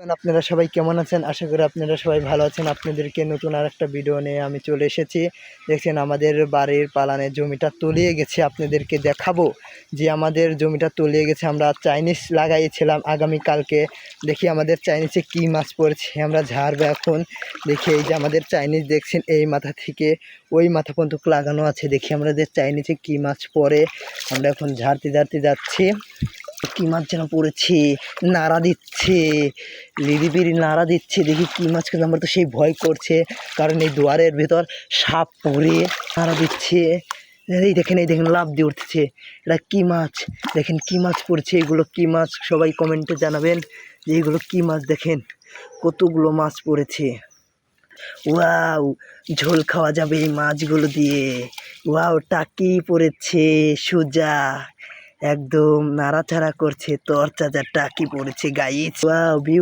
আপনারা সবাই কেমন আছেন? আশা করি আপনারা সবাই ভালো আছেন। আপনাদেরকে নতুন আর একটা ভিডিও নিয়ে আমি চলে এসেছি। দেখছেন, আমাদের বাড়ির পালানে জমিটা তলিয়ে গেছে। আপনাদেরকে দেখাবো যে আমাদের জমিটা তলিয়ে গেছে। আমরা চাইনিজ লাগাইছিলাম আগামীকালকে। দেখি আমাদের চাইনিজে কী মাছ পড়েছে। আমরা ঝাড়বো এখন। দেখি এই যে আমাদের চাইনিজ, দেখছেন, এই মাথা থেকে ওই মাথা পর্যন্ত লাগানো আছে। দেখি আমাদের চাইনিজে কী মাছ পড়ে। আমরা এখন ঝাড়তে ঝাড়তে যাচ্ছি। কী মাছ যেন পড়েছে, নাড়া দিচ্ছে লিরিবিরি নাড়া দিচ্ছে, দেখি কী মাছ কিন্তু আমার তো সেই ভয় করছে, কারণ এই দুয়ারের ভেতর সাপ পড়ে, নাড়া দিচ্ছে। এই দেখেন এই দেখেন লাভ দিয়ে উঠছে। এটা কী মাছ? দেখেন কী মাছ পড়ছে, এগুলো কী মাছ? সবাই কমেন্টে জানাবেন যে এগুলো কী মাছ? দেখেন, কতগুলো মাছ পড়েছে। ওয়াও, ঝোল খাওয়া যাবে এই মাছগুলো দিয়ে। ওয়াও, টাকি পড়েছে, সোজা। একদম নাড়াচাড়া করছে তরচাজা টাকি পড়েছে গাইস ওয়াও ভিউ